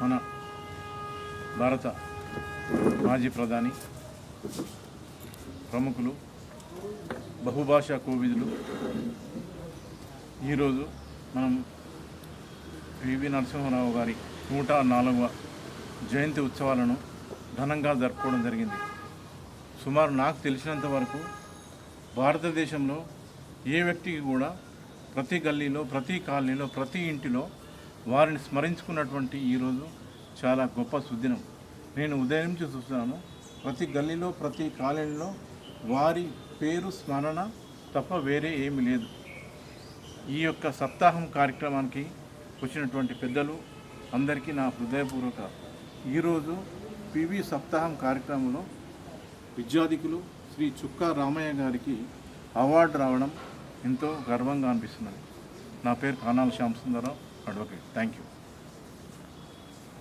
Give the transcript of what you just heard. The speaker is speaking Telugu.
మన భారత మాజీ ప్రధాని ప్రముఖులు బహుభాషా కోవిదులు. ఈరోజు మనం పివి నరసింహారావు గారి నూట నాలుగవ జయంతి ఉత్సవాలను ఘనంగా జరుపుకోవడం జరిగింది. సుమారు నాకు తెలిసినంత వరకు భారతదేశంలో ఏ వ్యక్తికి కూడా ప్రతి గల్లీలో ప్రతి కాలనీలో ప్రతి ఇంటిలో వారిని స్మరించుకున్నటువంటి ఈరోజు చాలా గొప్ప సుదినం. నేను ఉదయం నుంచి చూస్తున్నాను. ప్రతి గల్లీలో ప్రతి కాలనీలో వారి పేరు స్మరణ తప్ప వేరే ఏమి లేదు. ఈ యొక్క సప్తాహం కార్యక్రమానికి వచ్చినటువంటి పెద్దలు అందరికీ నా హృదయపూర్వక ఈరోజు పివి సప్తాహం కార్యక్రమంలో విద్యాధికులు శ్రీ చుక్కా రామయ్య గారికి అవార్డు రావడం ఎంతో గర్వంగా అనిపిస్తున్నది. నా పేరు Kanala Shyamasundara Rao. Okay. Thank you.